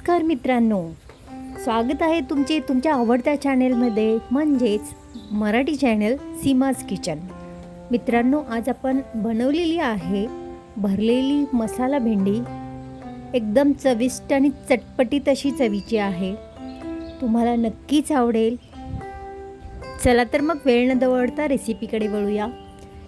नमस्कार मित्रांनो. स्वागत आहे तुमचे तुमच्या आवडत्या चॅनेलमध्ये म्हणजेच मराठी चॅनल सीमाज किचन. मित्रांनो आज आपण बनवलेली आहे भरलेली मसाला भेंडी. एकदम चविष्ट आणि चटपटीत अशी चवीची आहे. तुम्हाला नक्कीच आवडेल. चला तर मग वेळ न दवडता रेसिपीकडे वळूया.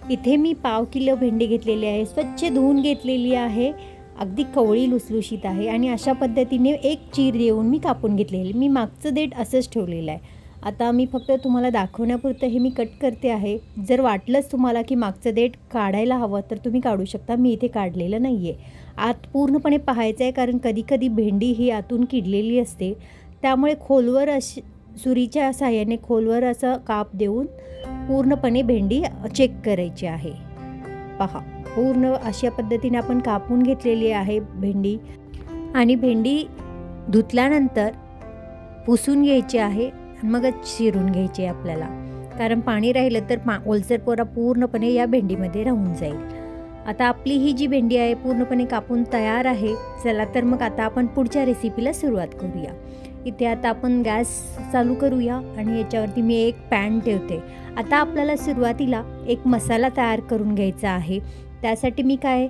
इथे मी पाव किलो भेंडी घेतलेली आहे स्वच्छ धुवून घेतलेली आहे. अगदी कवळी लुसलुशीत आहे आणि अशा पद्धतीने एक चीर देऊन मी कापून घेतलेली मी मागचं देठ असंच ठेवलेलं आहे. आता मी फक्त तुम्हाला दाखवण्यापुरतं हे मी कट करते आहे. जर वाटलंच तुम्हाला की मागचं देठ काढायला हवं तर तुम्ही काढू शकता. मी इथे काढलेलं नाही आहे आत पूर्णपणे पाहायचं आहे कारण कधीकधी भेंडी ही आतून किडलेली असते. त्यामुळे खोलवर अशी सुरीच्या साह्याने खोलवर असं काप देऊन पूर्णपणे भेंडी चेक करायची आहे. पहा. पूर्ण अशा पद्धतीने आपण कापून घेतलेली आहे भेंडी. आणि भेंडी धुतल्यानंतर पुसून घ्यायची आहे मगच शिरून घ्यायची आहे आपल्याला. कारण पाणी राहिलं तर पा ओलसर पोरा पूर्णपणे या भेंडीमध्ये राहून जाईल. आता आपली ही जी भेंडी आहे पूर्णपणे कापून तयार आहे. चला तर मग आता आपण पुढच्या रेसिपीला सुरुवात करूया. इथे आता आपण गॅस चालू करूया आणि याच्यावरती मी एक पॅन ठेवते. आता आपल्याला सुरुवातीला एक मसाला तयार करून घ्यायचा आहे. त्यासाठी मी काय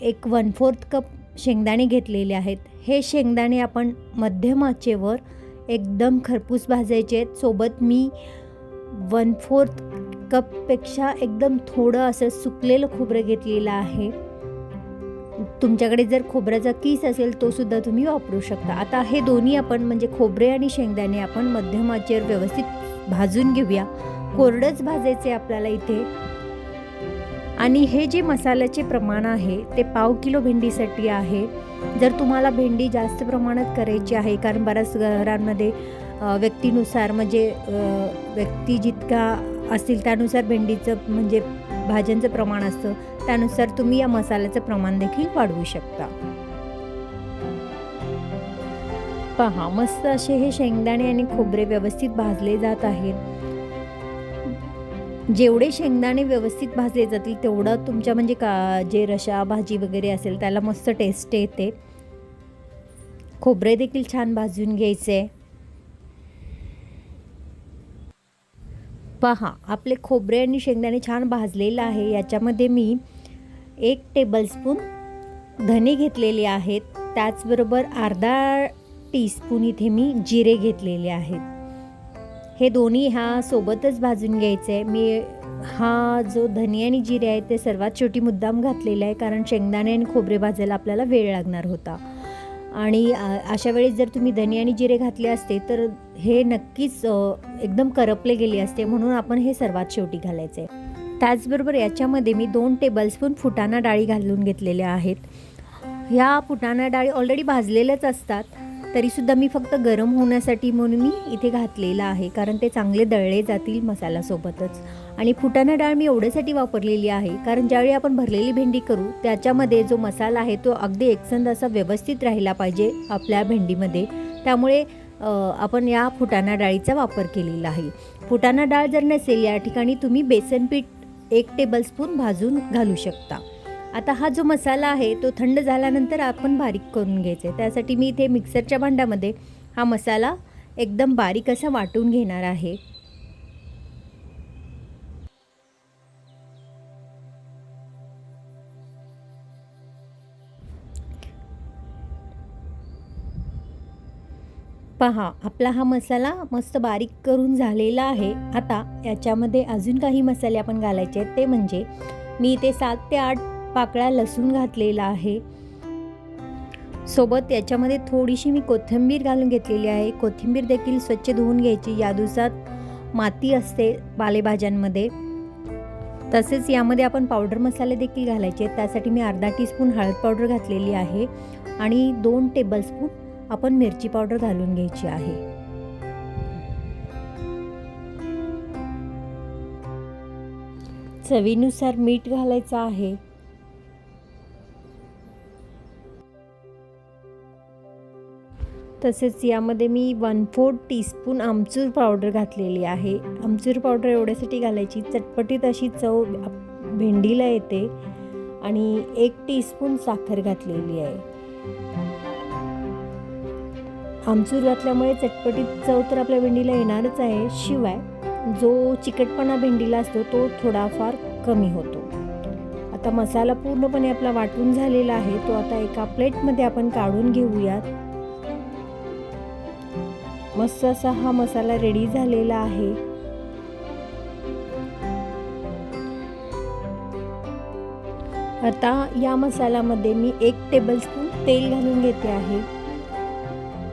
एक वन फोर्थ कप शेंगदाणे घेतलेले आहेत. हे शेंगदाणे आपण मध्यम आचेवर एकदम खरपूस भाजायचे आहेत. सोबत मी वन फोर्थ कपपेक्षा एकदम थोडं असं सुकलेलं खोबरं घेतलेलं आहे. तुमच्याकडे जर खोबऱ्याचा किस असेल तो सुद्धा तुम्ही वापरू शकता. आता हे दोन्ही आपण म्हणजे खोबरे आणि शेंगदाणे आपण मध्यम आचेवर व्यवस्थित भाजून घेऊया. कोरडंच भाजायचे आपल्याला इथे. आणि हे जे मसाल्याचे प्रमाण आहे ते पाव किलो भेंडीसाठी आहे. जर तुम्हाला भेंडी जास्त प्रमाणात करायची आहे कारण बऱ्याच घरांमध्ये व्यक्तीनुसार म्हणजे व्यक्ती जितका असतील त्यानुसार भेंडीचं म्हणजे भाज्यांचं प्रमाण असतं त्यानुसार तुम्ही या मसाल्याचं प्रमाण देखील वाढवू शकता. पहा मस्त असे हे शेंगदाणे आणि खोबरे व्यवस्थित भाजले जात आहेत. जेवढे शेंगदाणे व्यवस्थित भाजले जातील तेवढं तुमच्या म्हणजे का जे रशा भाजी वगैरे असेल त्याला मस्त टेस्ट येते. खोबरे देखील छान भाजून घ्यायचे पहा आपले खोबरे आणि शेंगदाणे छान भाजलेलं आहे. याच्यामध्ये मी एक टेबलस्पून धने घेतलेले आहेत. त्याचबरोबर अर्धा टीस्पून इथे मी जिरे घेतलेले आहेत. हे दोन्ही ह्या सोबतच भाजून घ्यायचं आहे. मी हा जो धनी आणि जिरे आहे ते सर्वात शेवटी मुद्दाम घातलेला आहे कारण शेंगदाणे आणि खोबरे भाजायला आपल्याला वेळ लागणार होता. आणि अशा वेळेस जर तुम्ही धने आणि जिरे घातले असते तर हे नक्कीच एकदम करपले गेले असते म्हणून आपण हे सर्वात शेवटी घालायचे आहे. त्याचबरोबर याच्यामध्ये मी दोन टेबलस्पून फुटाणा डाळी घालून घेतलेल्या आहेत. ह्या फुटाणा डाळी ऑलरेडी भाजलेल्याच असतात. तरीसुद्धा मी फक्त गरम होण्यासाठी म्हणून मी इथे घातलेलं आहे कारण ते चांगले दळले जातील मसाल्यासोबतच. आणि फुटाणा डाळ मी एवढ्यासाठी वापरलेली आहे कारण ज्यावेळी आपण भरलेली भेंडी करू त्याच्यामध्ये जो मसाला आहे तो अगदी एकसंध असा व्यवस्थित राहिला पाहिजे आपल्या भेंडीमध्ये. त्यामुळे आपण या फुटाणा डाळीचा वापर केलेला आहे. फुटाणा डाळ जर नसेल या ठिकाणी तुम्ही बेसन पीठ एक टेबलस्पून भाजून घालू शकता. आता हा जो मसाला आहे तो थंड झाल्यानंतर आपण बारीक करून घ्यायचा. आहे त्यासाठी मी इथे मिक्सरच्या भांड्यामध्ये हा मसाला एकदम बारीक असा वाटून घेणार आहे. पहा आपला हा मसाला मस्त बारीक करून झालेला आहे. आता याच्यामध्ये अजून काही मसाले आपण घालायचे आहेत. ते म्हणजे मी इथे सात ते आठ पाकळा लसूण घातलेला आहे. सोबत याच्यामध्ये थोडीशी मी कोथिंबीर घालून घेतलेली आहे. कोथिंबीर देखील स्वच्छ धुवून घ्यायची. या दिवसात माती असते पालेभाज्यांमध्ये. तसेच यामध्ये आपण पावडर मसाले देखील घालायचे त्यासाठी मी अर्धा टीस्पून हळद पावडर घातलेली आहे आणि दोन टेबलस्पून आपण मिरची पावडर घालून घ्यायची आहे. चवीनुसार मीठ घालायचं आहे. तसेच यामध्ये मी one fourth teaspoon amchur powder घातलेली आहे. आमचूर पावडर एवढ्यासाठी घालायची चटपटीत अशी चव भेंडीला येते आणि एक टीस्पून साखर घातलेली आहे. आमचूर घातल्यामुळे चटपटीत चव तर आपल्या भेंडीला येणारच आहे. शिवाय जो चिकटपणा भेंडीला असतो तो थोडाफार कमी होतो. आता मसाला पूर्णपणे आपला वाटून झालेला आहे. तो आता एका प्लेटमध्ये आपण काढून घेऊयात. मस्त असा हा मसाला रेडी झालेला आहे. आता या मसाल्यामध्ये मी एक टेबलस्पून तेल घालून घेते आहे.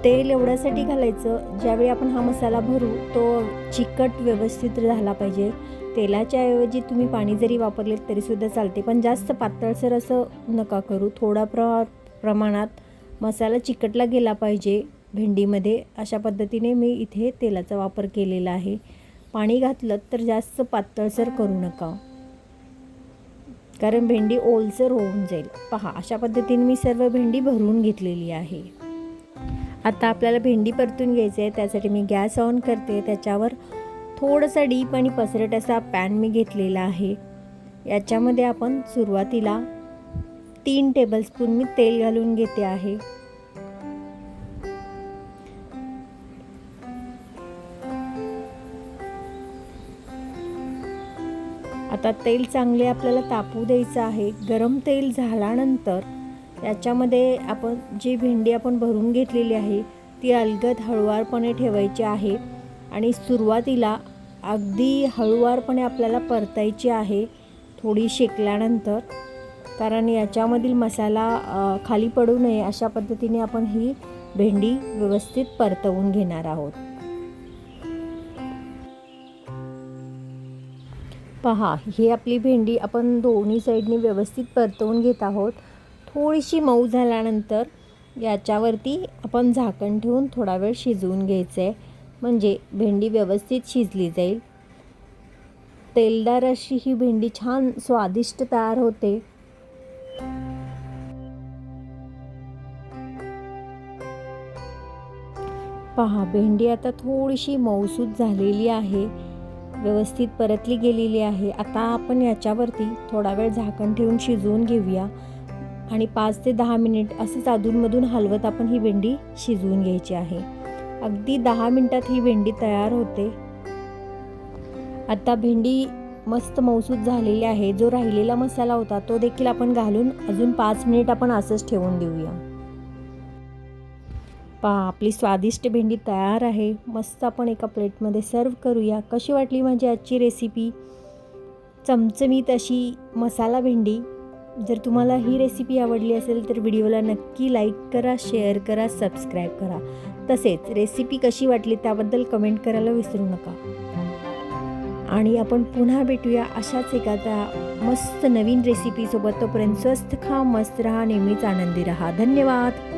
तेल एवढ्यासाठी घालायचं ज्यावेळी आपण हा मसाला भरू तो चिकट व्यवस्थित झाला पाहिजे. तेलाच्या ऐवजी तुम्ही पाणी जरी वापरले तरीसुद्धा चालते पण जास्त पातळसर असं नका करू. थोडा प्र प्रमाणात मसाला चिकटला गेला पाहिजे. भेंडीमध्ये अशा पद्धतीने मी इथे तेलाचा वापर केलेला आहे. पाणी घातलं तर जास्त पातळसर करू नका. कारण भेंडी ओलसर होऊन जाईल. पहा अशा पद्धतीने मी सर्व भेंडी भरून घेतलेली आहे. आता आपल्याला भेंडी परतून घ्यायची आहे. त्यासाठी मी गॅस ऑन करते. त्याच्यावर थोडंसं डीप आणि पसरट असा पॅन मी घेतलेला आहे. याच्यामध्ये आपण सुरुवातीला तीन टेबलस्पून मी तेल घालून घेते आहे. आता तेल चांगले आपल्याला तापू द्यायचं आहे गरम तेल झाल्यानंतर याच्यामध्ये आपण जी भेंडी आपण भरून घेतलेली आहे ती अलगद हळुवारपणे ठेवायची आहे आणि सुरुवातीला अगदी हळुवारपणे आपल्याला परतायची आहे थोडी शेकल्यानंतर. कारण याच्यामधील मसाला खाली पडू नये अशा पद्धतीने आपण ही भेंडी व्यवस्थित परतवून घेणार आहोत. पहा ही आपली भेंडी आपण दोन्ही साईडनी व्यवस्थित परतवून घेत आहोत. थोडीशी मऊ झाल्यानंतर याच्यावरती आपण झाकण ठेवून थोडा वेळ शिजवून घ्यायचं आहे म्हणजे भेंडी व्यवस्थित शिजली जाईल. तेलदार अशी ही भेंडी छान स्वादिष्ट तयार होते. पहा भेंडी आता थोडीशी मऊसूद झालेली आहे. व्यवस्थित परतली गेलेली आहे. आता आपण याच्यावरती थोडा वेळ झाकण ठेवून शिजवून घेऊया. आणि पाच ते दहा मिनिट असंच अधूनमधून हलवत आपण ही भेंडी शिजवून घ्यायची आहे. अगदी दहा मिनटात ही भेंडी तयार होते. आता भेंडी मस्त मौसूद झालेली आहे. जो राहिलेला मसाला होता तो देखील आपण घालून अजून पाच मिनिट आपण असंच ठेवून देऊया. पहा आपली स्वादिष्ट भेंडी तयार आहे. मस्त आपण एका प्लेटमध्ये सर्व करूया. कशी वाटली माझी आजची रेसिपी चमचमीत अशी मसाला भेंडी. जर तुम्हाला ही रेसिपी आवडली असेल तर व्हिडिओला नक्की लाईक करा शेअर करा सबस्क्राईब करा. तसेच रेसिपी कशी वाटली त्याबद्दल कमेंट करायला विसरू नका. आणि आपण पुन्हा भेटूया अशाच एखाद्या मस्त नवीन रेसिपीसोबत तोपर्यंत स्वस्थ खा मस्त राहा नेहमीच आनंदी राहा. धन्यवाद!